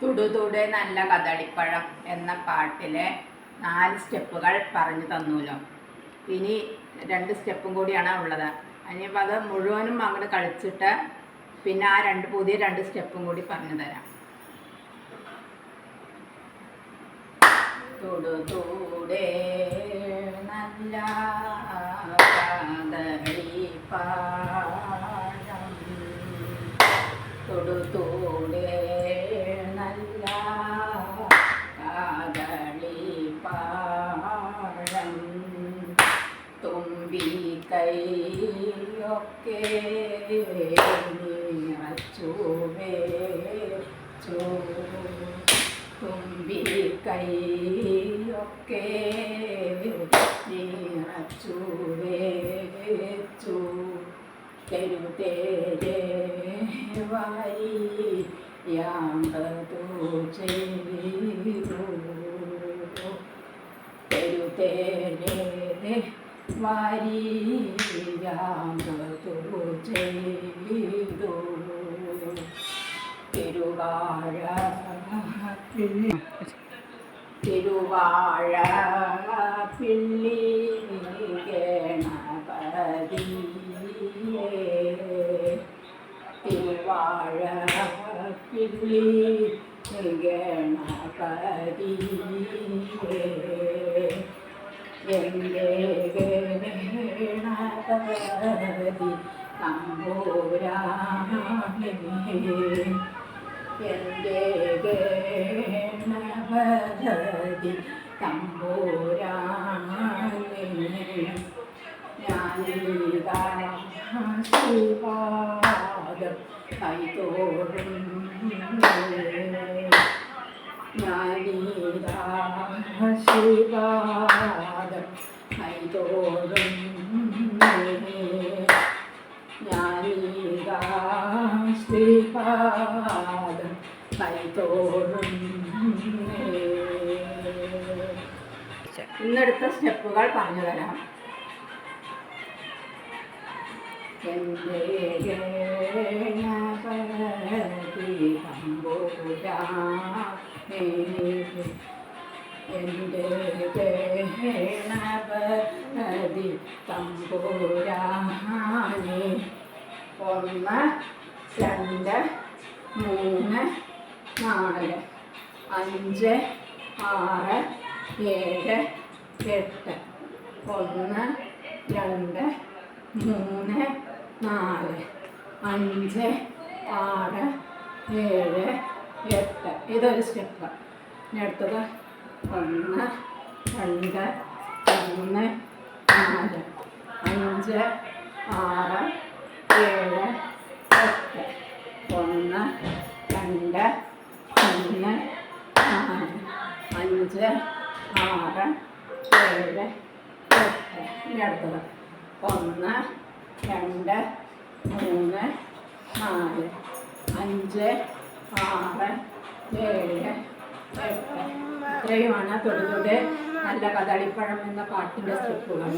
തുടുതുടെ നല്ല കദളിപ്പഴം എന്ന പാട്ടിലെ നാല് സ്റ്റെപ്പുകൾ പറഞ്ഞു തന്നൂലോ. ഇനി രണ്ട് സ്റ്റെപ്പും കൂടിയാണ് ഉള്ളത്. ഇനിയിപ്പോൾ അത് മുഴുവനും അങ്ങോട്ട് കളിച്ചിട്ട് പിന്നെ ആ രണ്ട് പുതിയ രണ്ട് സ്റ്റെപ്പും കൂടി പറഞ്ഞു തരാം. തുടുതൂടെ തൊടുത്തോടെ നല്ല കാതളിപ്പാഴം തുമ്പി കൈയൊക്കെ നിറച്ചുവേ ചൂ. തുമ്പി കൈയൊക്കെ നിറച്ചുവേ ചൂ. തെരുതേരെ വായി യാമ്പതു ചെയ്തു തെരുതേരെ വാരി യാമ്പതു ചെയ്തു തിരുവാഴ തിരുവാഴ പിള്ളി ഗണപതിയേ തിരുവാഴ പിള്ളി ഗണപതിയേ എന്റെ ഗണപതി തമ്പൂരാണേ എന്റെ ഗണപതി തമ്പൂരാണേ. ഞാനീതാ ശ്രീപാദം കൈതോറും ഞാനീതാ ശ്രീപാദം കൈതോറും ഞാനീതാ ശ്രീപാദം കൈതോറും ഇന്നെടുത്ത സ്റ്റെപ്പുകൾ പറഞ്ഞു തരാം. ഗണപതി തമ്പുരാനേ എന്റെ ഗണപതി തമ്പുരാനേ ഒന്ന് രണ്ട് മൂന്ന് നാല് അഞ്ച് ആറ് ഏഴ് എട്ട് ഒന്ന് രണ്ട് മൂന്ന് നാല് അഞ്ച് ആറ് ഏഴ് എട്ട്. ഇതൊരു സ്റ്റെപ്പ് ഇനി അടുത്തത് ഒന്ന് രണ്ട് മൂന്ന് നാല് അഞ്ച് ആറ് ഏഴ് എട്ട്. ഒന്ന് രണ്ട് മൂന്ന് നാല് അഞ്ച് ആറ് ഏഴ് എട്ട്. ഇനി അടുത്തത്. ഒന്ന് രണ്ട് മൂന്ന് നാല് അഞ്ച് ആറ് ഏഴ് എട്ട്. ഇത്രയുമാണ് തൊടുതൊട് നല്ല കദളിപ്പഴം എന്ന പാട്ടിന്റെ സ്റ്റെപ്പുകൾ.